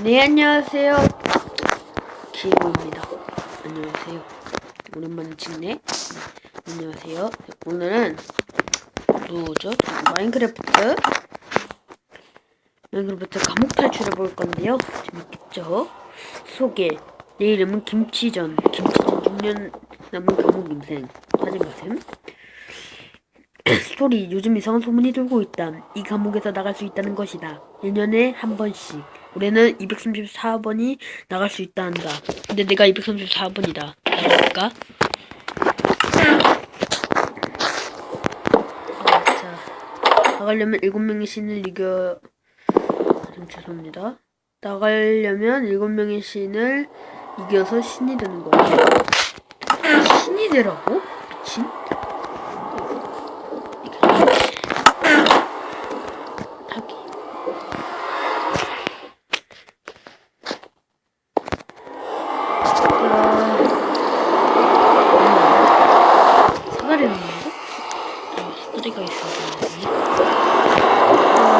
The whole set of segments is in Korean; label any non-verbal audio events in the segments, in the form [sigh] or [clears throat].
네, 안녕하세요. 기구입니다. 안녕하세요. 오랜만에 찍네. 네, 안녕하세요. 오늘은 뭐죠? 마인크래프트 마인크래프트 감옥 탈출해 볼 건데요. 재밌겠죠? 소개. 내 이름은 김치전. 김치전 6년 남은 감옥 인생. 사진 가셈. [clears throat] 스토리 요즘 이상한 소문이 돌고 있다. 이 감옥에서 나갈 수 있다는 것이다. 1년에 한 번씩. 올해는 234번이 나갈 수 있다 한다. 근데 내가 234번이다. 나갈까? 자, 나가려면 7명의 신을 이겨... 좀 죄송합니다. 나가려면 7명의 신을 이겨서 신이 되는 거야. 신이 되라고? 미친? 타기. 야. 사다리 넣는 거? 아, 사다리가 있어야 되는데. 아.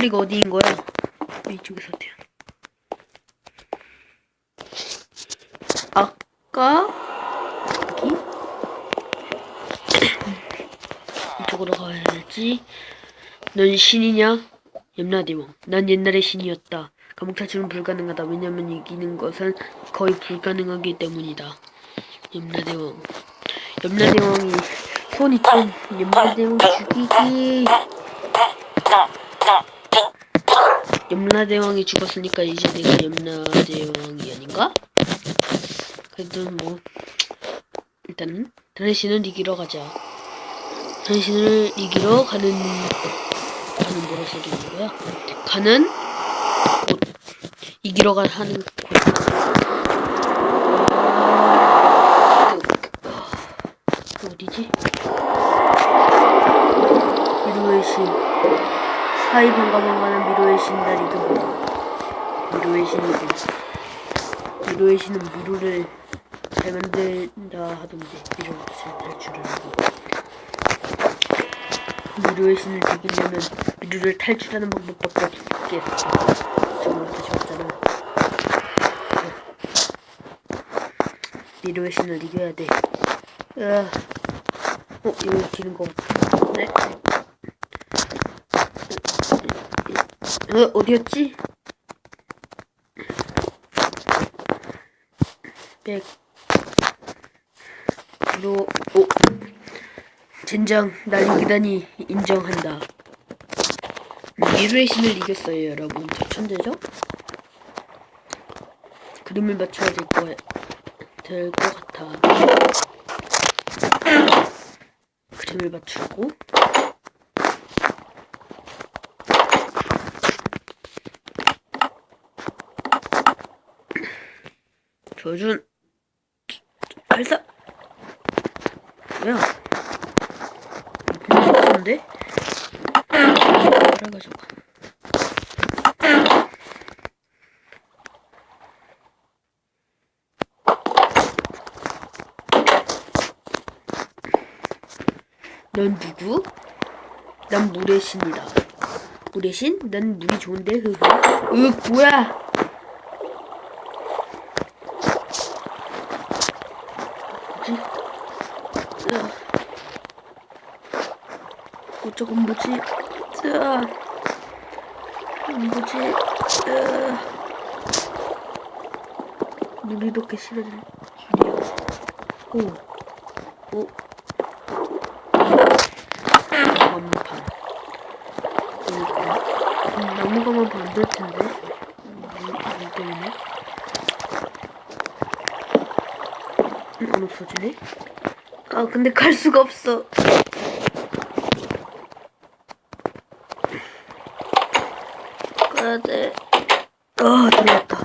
소리가 어디인 거야? 이쪽에서 돼요. 아까 여기 [clears throat] 이쪽으로 가야지. 넌 신이냐? 염라대왕. 난 옛날의 신이었다. 감옥 탈출은 불가능하다. 왜냐면 이기는 것은 거의 불가능하기 때문이다. 염라대왕. 염라대왕이 손이 좀 염라대왕 죽이기. 염라대왕이 죽었으니까 이제 내가 염라대왕이 아닌가? 그래도 뭐 일단은 다른 신을 이기러 가자. 다른 신을 이기러 가는 가는 뭐라 써주는 거야? 가는 곳 이기러 가 하는 곳. 그 어디지? 미로의 신. 하이 반가 반가는 미로의 신 다리도 보라. 미로의 신이군. 미로의 신은 미로를 잘 만든다 하던데 미로부터 잘 탈출을 하고 미로의 신을 죽이려면 미로를 탈출하는 방법밖에 정말 다시 왔잖아 미로의 신을 이겨야 돼 으아. 어 이거 이기는 거 같아 네. 어 어디였지? 백 로, 오, 젠장, 날 이기다니 인정한다. 미르의 신을 이겼어요, 여러분. 저 천재죠? 그림을 맞춰야 될 거, 될것 같아. 그림을 맞추고. 조준 발사 뭐야 괜찮은데? 따라가지고 넌 누구? 난 물의 신이다 물의 신? 난 물이 좋은데 흐흐 으 뭐야 뭐지? 으아. 어, 저건 뭐지? 으아. 뭐지? 으아. 물이 이렇게 싫어질 줄이야. 오. 오. 나무가만 반. 나무가만 반될 텐데. 물, 물 때문에. 음, 안 없어지네. 아 근데 갈 수가 없어. 해야 돼. 아, 들어왔다.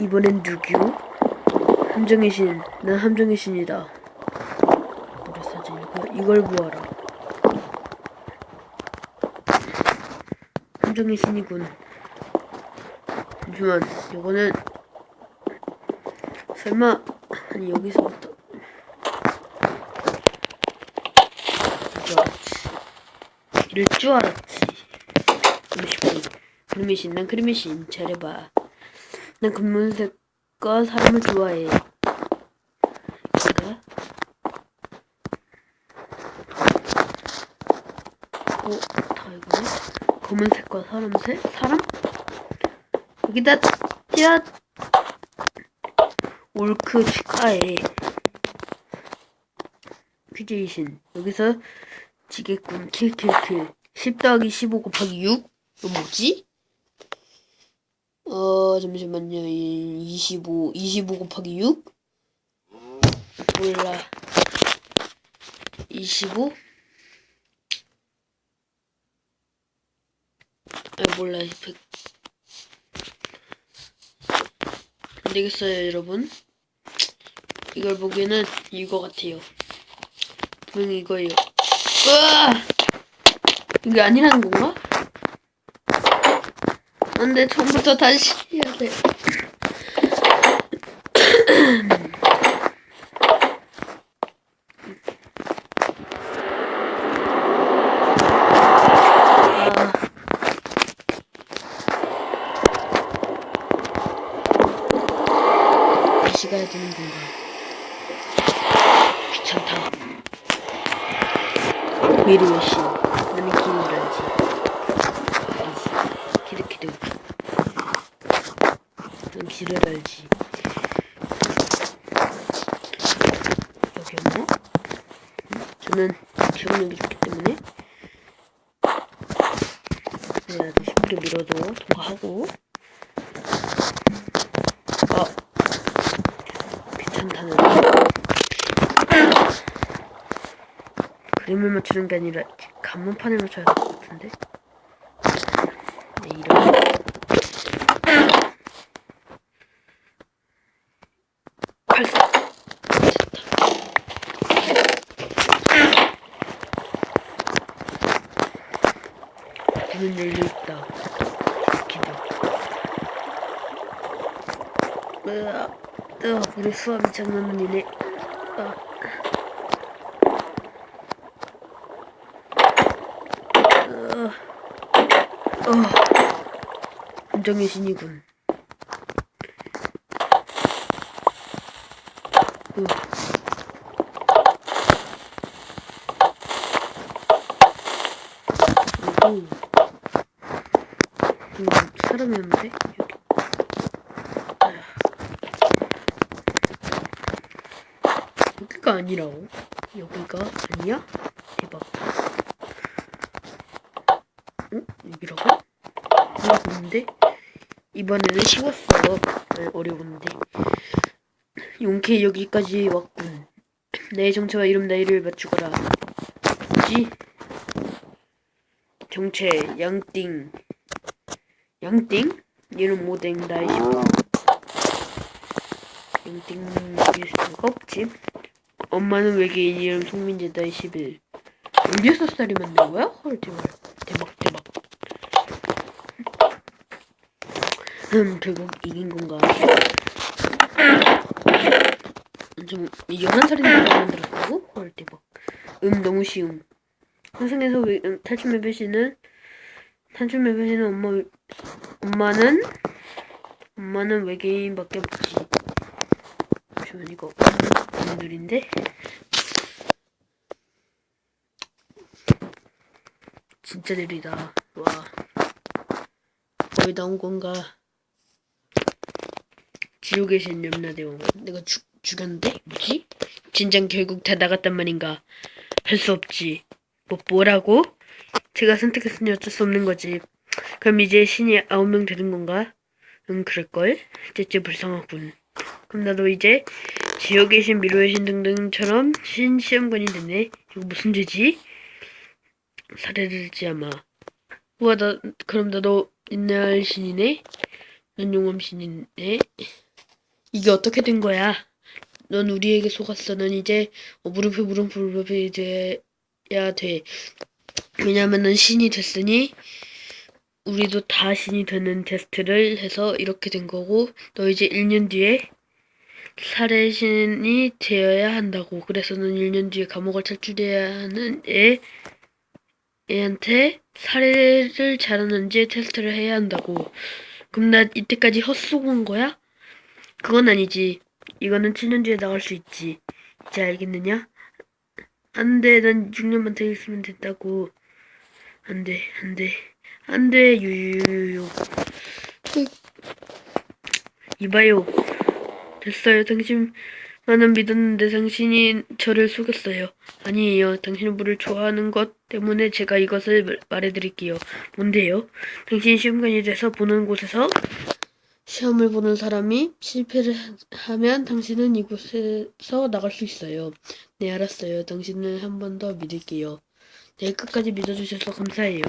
이번엔 누구요? 함정의 신. 난 함정의 신이다. 노래사진. 이걸 보아라. 함정의 신이군. 잠시만, 이거는 설마 아니 여기서부터 이럴 줄 알았지. 그리미신, 난 그리미신. 잘해봐. 난 검은색과 사람을 좋아해. 그니까 어, 다 이거네. 검은색과 사람색? 사람? 여기다, 짜! 올크 축하해. 퀴즈이신. 여기서 지겠군. 킬킬킬. 10 더하기 15 곱하기 6? 이거 뭐지? 어, 잠시만요. 25, 25 곱하기 6? 몰라. 25? 아, 몰라. 100. 안 되겠어요, 여러분. 이걸 보기에는 이거 같아요. 분명히 이거예요. 으아! 이게 아니라는 건가? 안 돼, 처음부터 다시 해야 돼. 아. 가야 되는 건가? 귀찮다. 미리 오신 길을 알지. 알지. 키드키드. 알지. 여기 없나? 음, 저는 기억력이 좋기 때문에 네, 아주 쉽게 밀어도 통과하고 어 괜찮다는 그림을 맞추는 게 아니라 간문판을 맞춰야 될 것 같은데 네 이런 발사 문은 열려있다 기도 으아 으아 우리 수압이 장난 아니네 아. 으아. 어. 운정의 신이군 으. 오. 음, 사람이 없는데? 여기. 여기가 아니라고? 여기가 아니야? 대박. 응? 여기라고? 어려운데? 이번에는 쉬웠어. 네, 어려운데. 용케 여기까지 왔군. 내 정체와 이름 나이를 맞추거라. 뭐지? 정체 양띵 양띵? 얘는 모댕 나이 10 양띵일 수가 없지 엄마는 외계인 이름 송민재 나이 11 언제 살이 만든 거야? 헐 대박. 대박 대박. 음 결국 이긴 건가? 좀 11살인데 만들었다고? 헐 대박. 음 너무 쉬움. 외, 음, 탈출 맵배시는 탈출 맵배시는 엄마 엄마는 엄마는 외계인밖에 없지. 잠시만 이거 느린데? 진짜 느리다. 와 거의 나온 건가? 지옥에 계신 염라대왕 내가 죽 죽였는데 뭐지? 진작 결국 다 나갔단 말인가? 할 수 없지. 뭐 뭐라고? 제가 선택했으니 어쩔 수 없는 거지. 그럼 이제 신이 아홉 명 되는 건가? 응 그럴걸? 째째 불쌍하군. 그럼 나도 이제 지옥의 신, 미로의 신 등등처럼 신 시험관이 되네. 이거 무슨 죄지? 살해를지 아마. 우와 나 그럼 나도 옛날 신이네? 넌 용암 신이네? 이게 어떻게 된 거야? 넌 우리에게 속았어. 넌 이제 어, 무릎에 무릎 무릎이 돼야 돼. 왜냐면은 신이 됐으니 우리도 다 신이 되는 테스트를 해서 이렇게 된 거고 너 이제 1년 뒤에 살해 신이 되어야 한다고 그래서 넌 1년 뒤에 감옥을 탈출해야 하는 애 애한테 살해를 잘하는지 테스트를 해야 한다고. 그럼 나 이때까지 헛속은 거야? 그건 아니지. 이거는 7년 뒤에 나갈 수 있지. 이제 알겠느냐? 안 돼, 난 6년만 더 있으면 된다고. 안 돼, 안 돼, 안 돼, 유유유유. 이봐요. 됐어요. 당신만은 믿었는데 당신이 저를 속였어요. 아니에요. 당신은 물을 좋아하는 것 때문에 제가 이것을 말- 말해드릴게요. 뭔데요? 당신 시험관이 돼서 보는 곳에서 시험을 보는 사람이 실패를 하- 하면 당신은 이곳에서 나갈 수 있어요. 네, 알았어요. 당신을 한 번 더 믿을게요. 네, 끝까지 믿어주셔서 감사해요.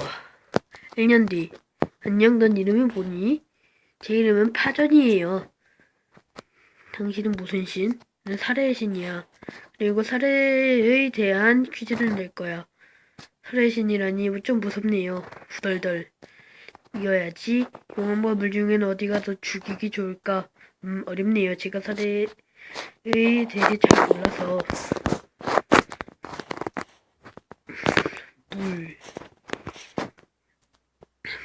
와, 1년 뒤. 안녕, 넌 이름이 뭐니? 제 이름은 파전이에요. 당신은 무슨 신? 난 살해의 신이야. 그리고 살해에 대한 퀴즈를 낼 거야. 살해의 신이라니 좀 무섭네요. 후덜덜. 이어야지. 물 중엔 어디가 더 죽이기 좋을까? 음, 어렵네요. 제가 살해에 대해 잘 몰라서. 물.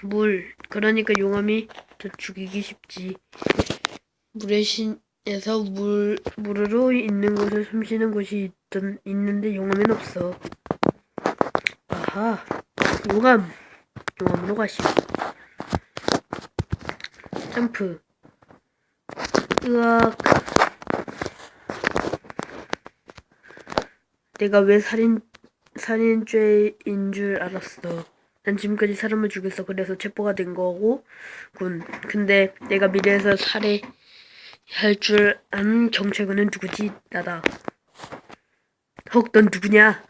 물. 그러니까 용암이 더 죽이기 쉽지. 물의 신에서 물, 물으로 있는 곳에 숨 쉬는 곳이 있던, 있는데 용암엔 없어. 아하. 용암. 용암으로 가시오. 점프. 으악. 내가 왜 살인, 살인죄인 줄 알았어. 난 지금까지 사람을 죽였어. 그래서 체포가 된 거고, 군. 근데 내가 미래에서 살해할 줄 아는 경찰관은 누구지? 나다. 헉, 넌 누구냐?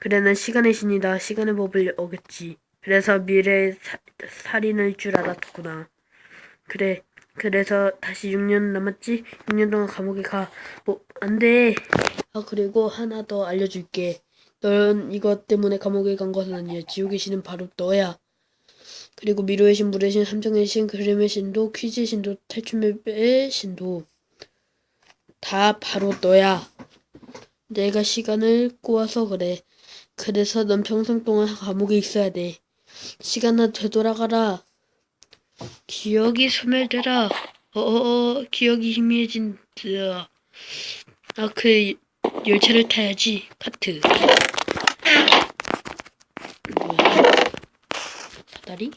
그래, 난 시간의 신이다. 시간의 법을 어겼지. 그래서 미래의 사, 살인일 줄 알았구나. 그래, 그래서 다시 6년 남았지? 6년 동안 감옥에 가. 뭐, 안 돼. 아, 그리고 하나 더 알려줄게. 넌 이것 때문에 감옥에 간 것은 아니야. 지옥의 신은 바로 너야. 그리고 미로의 신, 물의 신, 함정의 신, 그림의 신도, 퀴즈의 신도, 탈출맵의 신도 다 바로 너야. 내가 시간을 꼬아서 그래. 그래서 넌 평생 동안 감옥에 있어야 돼. 시간아 되돌아가라. 기억이 소멸되라. 어어어 기억이 희미해진다. 아 그 열차를 타야지. 카트. 뭐야? 사다리?